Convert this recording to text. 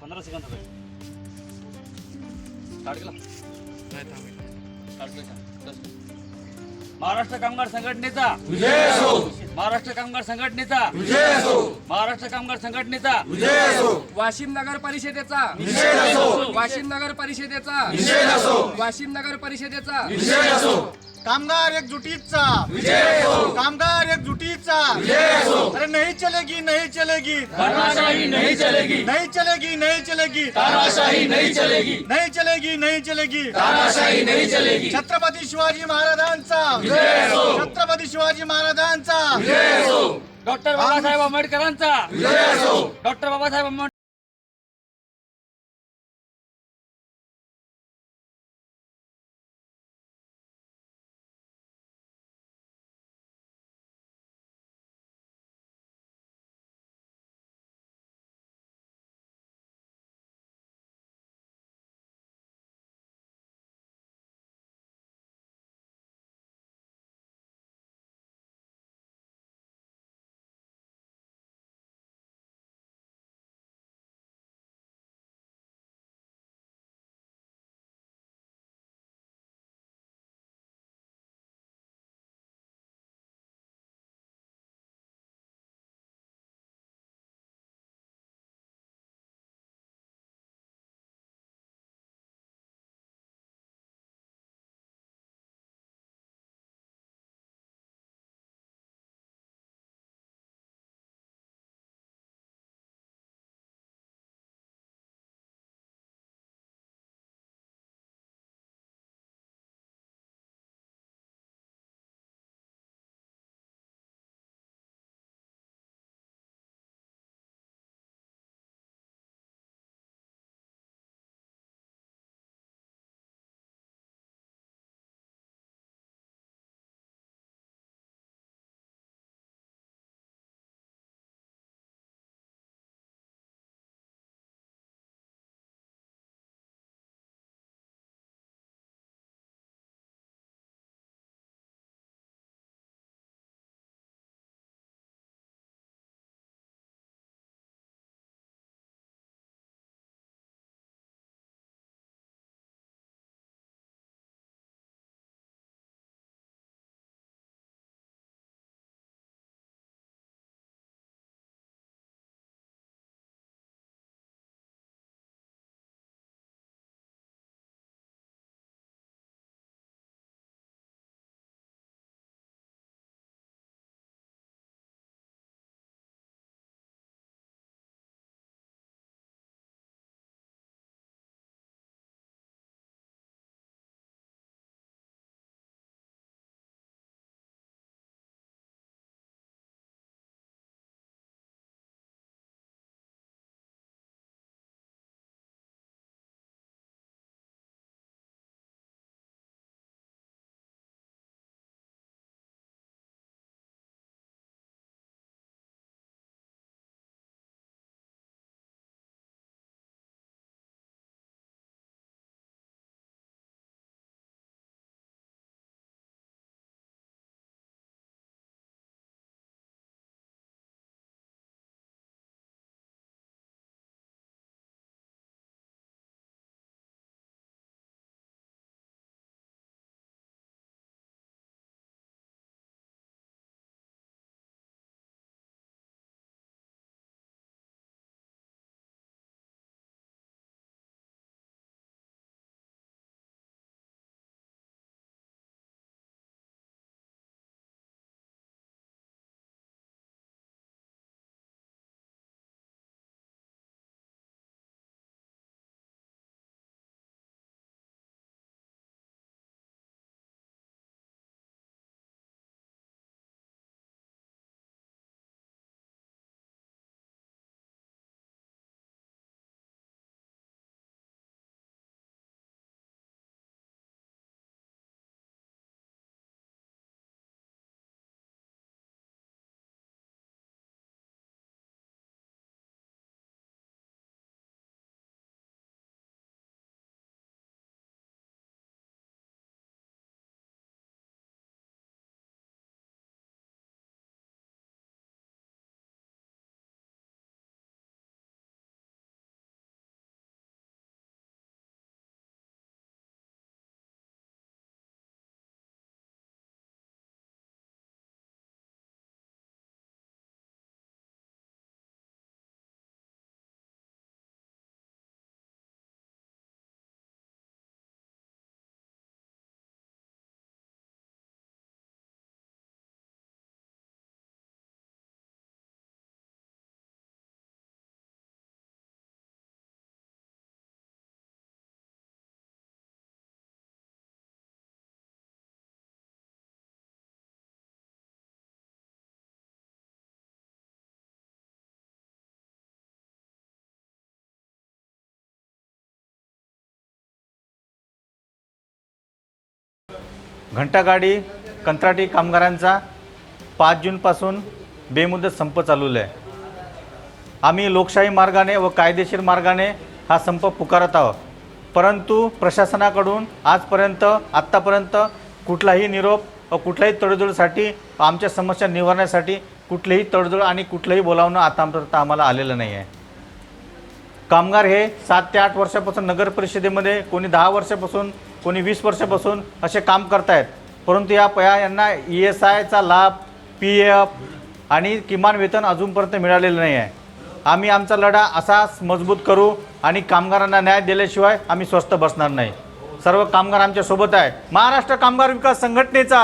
पंधरा सेकंद. महाराष्ट्र कामगार संघटनेचा. महाराष्ट्र कामगार संघटनेचा. महाराष्ट्र कामगार संघटनेचा. वाशिम नगर परिषदेचा. वाशिम नगर परिषदेचा. वाशिम नगर परिषदेचा. कामगार एकजुटीचा. कामगार एकजुटीचा. अरे नहीं चलेगी नहीं चलेगी। तानाशाही नहीं चलेगी। नहीं चलेगी नहीं चलेगी। तानाशाही नहीं चलेगी। नहीं चलेगी नहीं चलेगी। तानाशाही नहीं चलेगी। छत्रपती शिवाजी महाराजांचा। छत्रपती शिवाजी महाराजांचा। डॉक्टर बाबासाहेब आंबेडकरांचा। डॉक्टर बाबासाहेब आंबेडकर घंटागाडी कंत्राटी कामगारांचा पाच जूनपासून बेमुदत संप चालवला आहे. आम्ही लोकशाही मार्गाने व कायदेशीर मार्गाने हा संप पुकारत आहोत. परंतु प्रशासनाकडून आजपर्यंत आत्तापर्यंत कुठलाही निरोप व कुठल्याही तडजोडीसाठी आमच्या समस्या निवारण्यासाठी कुठलीही तडजोड आणि कुठलंही बोलावणं आतापर्यंत आम्हाला आलेलं नाही आहे. कामगार हे सात ते आठ वर्षापासून नगर परिषदेमध्ये कोणी दहा वर्षापासून कोणी वीस वर्षापासून असे काम करतायत. परंतु या पया यांना ई एस आयचा लाभ पी एफ आणि किमान वेतन अजूनपर्यंत मिळालेलं नाही आहे. आम्ही आमचा लढा असाच मजबूत करू आणि कामगारांना न्याय दिल्याशिवाय आम्ही स्वस्त बसणार नाही. सर्व कामगार आमच्यासोबत आहे महाराष्ट्र कामगार विकास संघटनेचा.